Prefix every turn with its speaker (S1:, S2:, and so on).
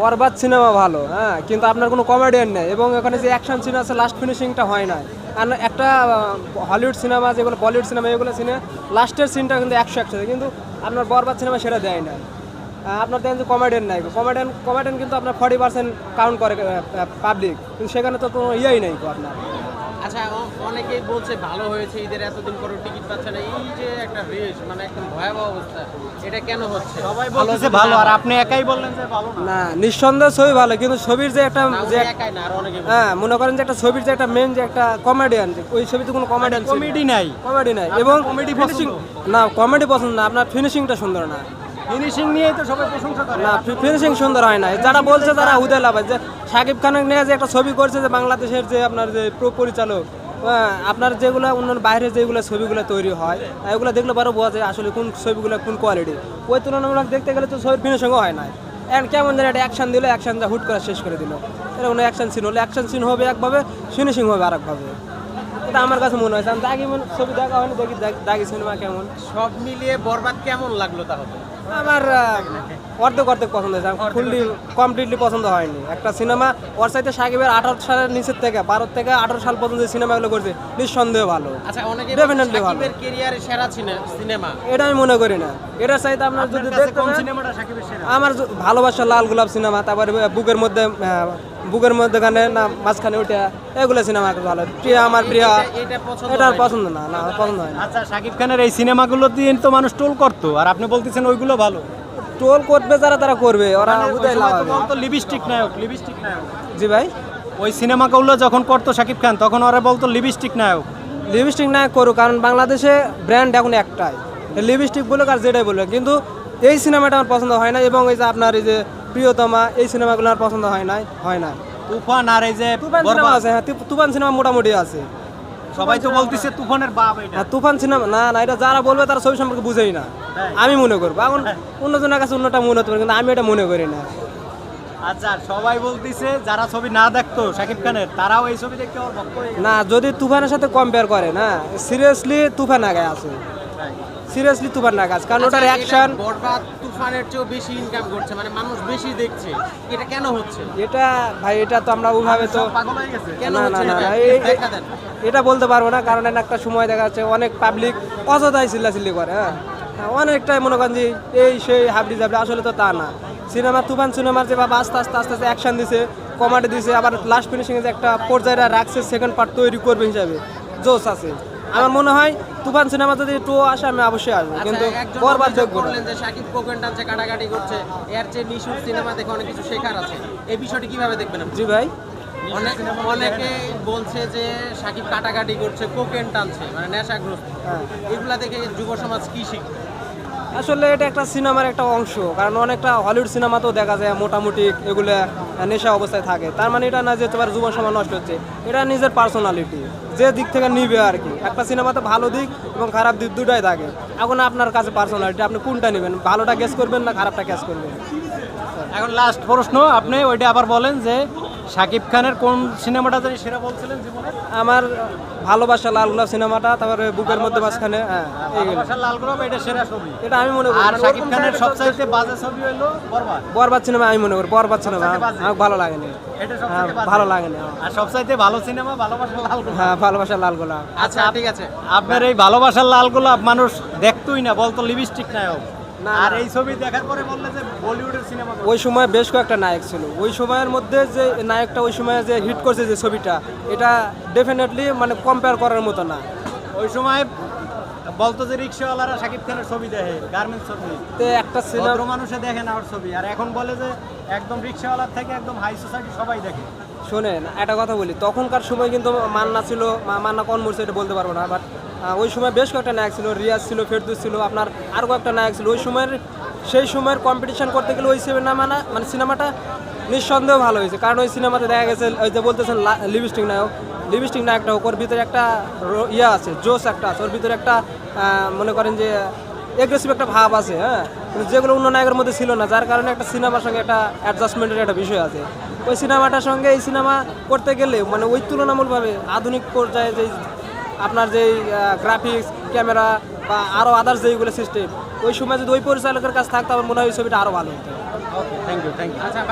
S1: বরবাদ cinema ভালো হ্যাঁ কিন্তু আপনার কোনো কমেডিয়ান নেই এবং এখানে যে অ্যাকশন সিন আছে লাস্ট ফিনিশিংটা হয় না আর একটা হলিউড সিনেমা যেগুলো বলিউড সিনেমা এগুলো সিনে লাস্টের সিনটা কিন্তু একশো একশো, কিন্তু আপনার বরবাদ সিনেমা সেটা দেয় না আপনার দেখেন যে কমেডিয়ান নাই। কমেডিয়ান কমেডিয়ান কিন্তু আপনার ফর্টি পার্সেন্ট কাউন্ট করে পাবলিক কিন্তু সেখানে তো কোনো ইয়েই নেই আপনার।
S2: আচ্ছা অনেকেই বলছে ভালো হয়েছে ঈদের এতদিন পরে টিকিট পাচ্ছে না। এই যে একটা রেশ মানে একদম ভয়াবহ অবস্থা। এটা কেন হচ্ছে?
S3: সবাই বলতেছে ভালো। আর আপনি একাই বললেন যে ভালো না।
S1: না নিঃসন্দেহে ছবি ভালো কিন্তু ছবির যে একটা যে
S2: একাই না আর অনেকে
S1: হ্যাঁ মনে করেন যে একটা ছবির যে একটা মেন যে একটা কমেডিয়ান ওই ছবিতে কোনো কমেডিয়ান
S3: কমেডি নাই।
S1: কমেডি নাই। এবং
S3: comedy
S1: ফিনিশিং না কমেডি পছন্দ না আপনার ফিনিশিংটা সুন্দর না।
S3: ফিনিশিং নিয়েই তো সবাই প্রশংসা করে।
S1: না ফিনিশিং সুন্দর হয় না। যারা বলছে তারা লাভ যে সাকিব খানের নিয়ে যে একটা ছবি করছে যে বাংলাদেশের যে আপনার যে প্র পরিচালক হ্যাঁ, আপনার যেগুলো অন্যান্য বাইরে যেগুলো ছবিগুলো তৈরি হয় এগুলো দেখলে পারো বোঝা যায় আসলে কোন ছবিগুলো কোন কোয়ালিটি ওই তুলনামূলক দেখতে গেলে তো ছবির ফিনিশিংও হয় না। এখন কেমন যেন একটা অ্যাকশন দিলে অ্যাকশনটা হুট করে শেষ করে দিল। এটা কোনো অ্যাকশন সিন হলে অ্যাকশন সিন হবে একভাবে ফিনিশিং হবে আরেকভাবে। এটা আমার কাছে মনে হয়েছে আমি দাগি ছবি দেখা হয়নি দেখি দাগি সিনেমা কেমন।
S2: সব মিলিয়ে বরবাদ কেমন লাগল তাহলে?
S1: আমার অর্ধেক অর্ধেক পছন্দ হয়েছে। ফুললি কমপ্লিটলি পছন্দ হয়নি। একটা সিনেমা ওর সাইতে সাকিবের আঠারো সালের নিচের থেকে বারো থেকে আঠারো সাল পর্যন্ত যে সিনেমাগুলো করছে নিঃসন্দেহে ভালো। ডেফিনেটলি ভালো।
S2: সাকিবের সেরা সিনেমা।
S1: এটা আমি মনে করি না। এটার সাইতে আপনার যদি দেখতে আমার ভালোবাসা লাল গোলাপ সিনেমা তারপরে বুকের মধ্যে বুকের মধ্যে গানে না মাঝখানে ওইটা এগুলো সিনেমা আমার ভালো। প্রিয়া আমার প্রিয়া
S2: এটা- পছন্দ
S1: না না পছন্দ হয় না
S3: আচ্ছা সাকিব খানের এই সিনেমাগুলো দিয়ে তো মানুষ টোল করতো আর আপনি বলতেছেন ওইগুলো ভালো।
S1: টোল করবে যারা তারা করবে ওরা
S3: সময়
S1: লাভ
S3: তো লিপস্টিক নায়ক লিপস্টিক নায়ক।
S1: জি ভাই?
S3: ওই সিনেমাগুলো যখন করতো সাকিব খান তখন ওরা বলতো লিপস্টিক নায়ক।
S1: লিপস্টিক না করুক কারণ বাংলাদেশে ব্র্যান্ড এখন একটাই। লিপস্টিক বলুক আর যেটাই বলুক কিন্তু এই সিনেমাটা আমার পছন্দ হয় না এবং এই যে আপনার এই যে প্রিয়তমা এই সিনেমাগুলো আমার পছন্দ হয় না হয় না
S3: তুফান আর এই যে
S1: তুফান সিনেমা আছে হ্যাঁ তুফান সিনেমা মোটামুটি আছে।
S3: সবাই তো বলতেছে তুফানের বাপ এটা।
S1: আর তুফান সিনেমা না না এটা যারা বলবে তারা ছবি সম্পর্কে বুঝেই না।
S3: হ্যাঁ।
S1: আমি মনে করব। এখন অন্যজনের কাছে অন্যটা মনে হতে পারে কিন্তু আমি এটা মনে করি না।
S3: আচ্ছা সবাই বলতেছে যারা ছবি না দেখতো সাকিব খানের তারাও এই ছবি দেখতে হয়ে।
S1: না যদি তুফানের সাথে কম্পেয়ার করে না সিরিয়াসলি তুফান আগে আছে। সিরিয়াসলি তুফান আগে আছে কারণ ওটার
S2: আচ্ছা,
S1: অ্যাকশন
S2: বরবাদ তুফানের চেয়েও বেশি ইনকাম করছে মানে মানুষ বেশি দেখছে। এটা কেন হচ্ছে?
S1: এটা ভাই এটা তো আমরা ওইভাবে তো
S3: পাগল হয়ে গেছে।
S2: কেন
S1: না,
S2: হচ্ছে
S1: না,
S2: এটা?
S1: না, বলতে পারব না কারণ একটা সময় দেখা যাচ্ছে অনেক পাবলিক অযথাই চিল্লাচিল্লি করে হ্যাঁ। হ্যাঁ, অনেকটাই মনে করেন যে এই সেই হাবড়ি জাবড়ি আসলে তো তা না। সিনেমা তুফান সিনেমার যে বাবা আস্তে আস্তে আস্তে আস্তে অ্যাকশন দিছে কমেডি দিছে আবার লাস্ট ফিনিশিংয়ে যে একটা পর্যায়ে রাখছে সেকেন্ড পার্ট তৈরি করবে হিসাবে। জোস আছে। আমার মনে হয় তুফান সিনেমা যদি টু আসে আমি অবশ্যই আসব। কিন্তু পরবার
S2: বললেন
S1: দেখব না।
S2: যে সাকিব কোকেন টানছে কাটাকাটি করছে এর চেয়ে নিশুর সিনেমা দেখে অনেক কিছু শেখার আছে। এই বিষয়টি কীভাবে দেখবেন আপনি?
S1: জি ভাই।
S2: অনেক অনেকে বলছে যে সাকিব কাটাকাটি করছে কোকেন টানছে মানে নেশাগ্রস্ত।
S1: হ্যাঁ।
S2: এগুলা দেখে যুব সমাজ কি শিখবে?
S1: আসলে এটা একটা সিনেমার একটা অংশ, কারণ অনেকটা হলিউড সিনেমাতেও দেখা যায় মোটামুটি এগুলো নেশা অবস্থায় থাকে। তার মানে এটা না যে তোমার যুব সমাজ নষ্ট হচ্ছে, এটা নিজের পার্সোনালিটি যে দিক থেকে নিবে আর কি। একটা সিনেমাতে ভালো দিক এবং খারাপ দিক দুটাই থাকে। এখন আপনার কাছে পার্সোনালিটি আপনি কোনটা নেবেন? ভালোটা গ্যাস করবেন না খারাপটা গ্যাস করবেন?
S3: এখন লাস্ট প্রশ্ন, আপনি ওইটা আবার বলেন যে সাকিব খানের কোন সিনেমাটা জানি সেরা বলছিলেন জীবনে?
S1: আমার ভালোবাসা লাল গোলাপ সিনেমাটা তারপরে বুকের মধ্যে মাঝখানে হ্যাঁ এইগুলো
S3: লাল গোলাপ এটা সেরা ছবি।
S1: এটা আমি মনে করি।
S3: আর সাকিব খানের সবচাইতে বাজে ছবি হলো বরবাদ।
S1: বরবাদ সিনেমা আমি মনে করি। বরবাদ সিনেমা আমার ভালো লাগেনি।
S3: এটা
S1: হ্যাঁ ভালো লাগেনি আমার।
S3: আর সবচাইতে ভালো সিনেমা ভালোবাসা লাল গোলাপ।
S1: হ্যাঁ ভালোবাসা লাল গোলাপ।
S2: আচ্ছা ঠিক আছে।
S3: আপনার এই ভালোবাসার লাল গোলাপ মানুষ দেখতোই না বলতো লিপস্টিক নায়ক।
S1: না,
S3: আর এই ছবি দেখার পরে বললে যে বলিউডের সিনেমা
S1: ওই সময় বেশ কয়েকটা নায়ক ছিল। ওই সময়ের মধ্যে যে নায়কটা ওই সময় যে হিট করছে যে ছবিটা এটা ডেফিনেটলি মানে কম্পেয়ার করার মতো না।
S3: ওই সময় বলতো যে রিক্সাওয়ালারা সাকিব খানের ছবি দেখে গার্মেন্টস ছবি।
S1: তো একটা সিনেমা
S3: মানুষে দেখে না ওর ছবি। আর এখন বলে যে একদম রিক্সাওয়ালার থেকে একদম হাই সোসাইটি সবাই দেখে।
S1: শোনেন একটা কথা বলি তখনকার সময় কিন্তু মান্না ছিল মান্না কোন মরছে এটা বলতে পারব না বাট ওই সময় বেশ কয়েকটা নায়ক ছিল, রিয়াজ ছিল, ফেরদুস ছিল, আপনার আরও কয়েকটা নায়ক ছিল। ওই সময়ের, সেই সময়ের কম্পিটিশন করতে গেলে ওই সিনেমা না মানে সিনেমাটা নিঃসন্দেহ ভালো হয়েছে। কারণ ওই সিনেমাতে দেখা গেছে ওই যে বলতেছেন লিপস্টিক নায়ক লিপস্টিক নায়কটা হোক, ওর ভিতরে একটা ইয়ে আছে জোস একটা আছে, ওর ভিতরে একটা মনে করেন যে এগ্রেসিভ একটা ভাব আছে হ্যাঁ? যেগুলো অন্য নায়কের মধ্যে ছিল না, যার কারণে একটা সিনেমার সঙ্গে একটা অ্যাডজাস্টমেন্টের একটা বিষয় আছে। ওই সিনেমাটার সঙ্গে এই সিনেমা করতে গেলে মানে ওই তুলনামূলকভাবে আধুনিক পর্যায়ে যেই আপনার যেই গ্রাফিক্স ক্যামেরা বা আরও আদার্স যেইগুলো সিস্টেম ওই সময় যদি ওই পরিচালকের কাছে থাকতো আমার মনে হয় ওই ছবিটা আরও ভালো হতো।
S3: থ্যাংক ইউ থ্যাংক ইউ
S2: আচ্ছা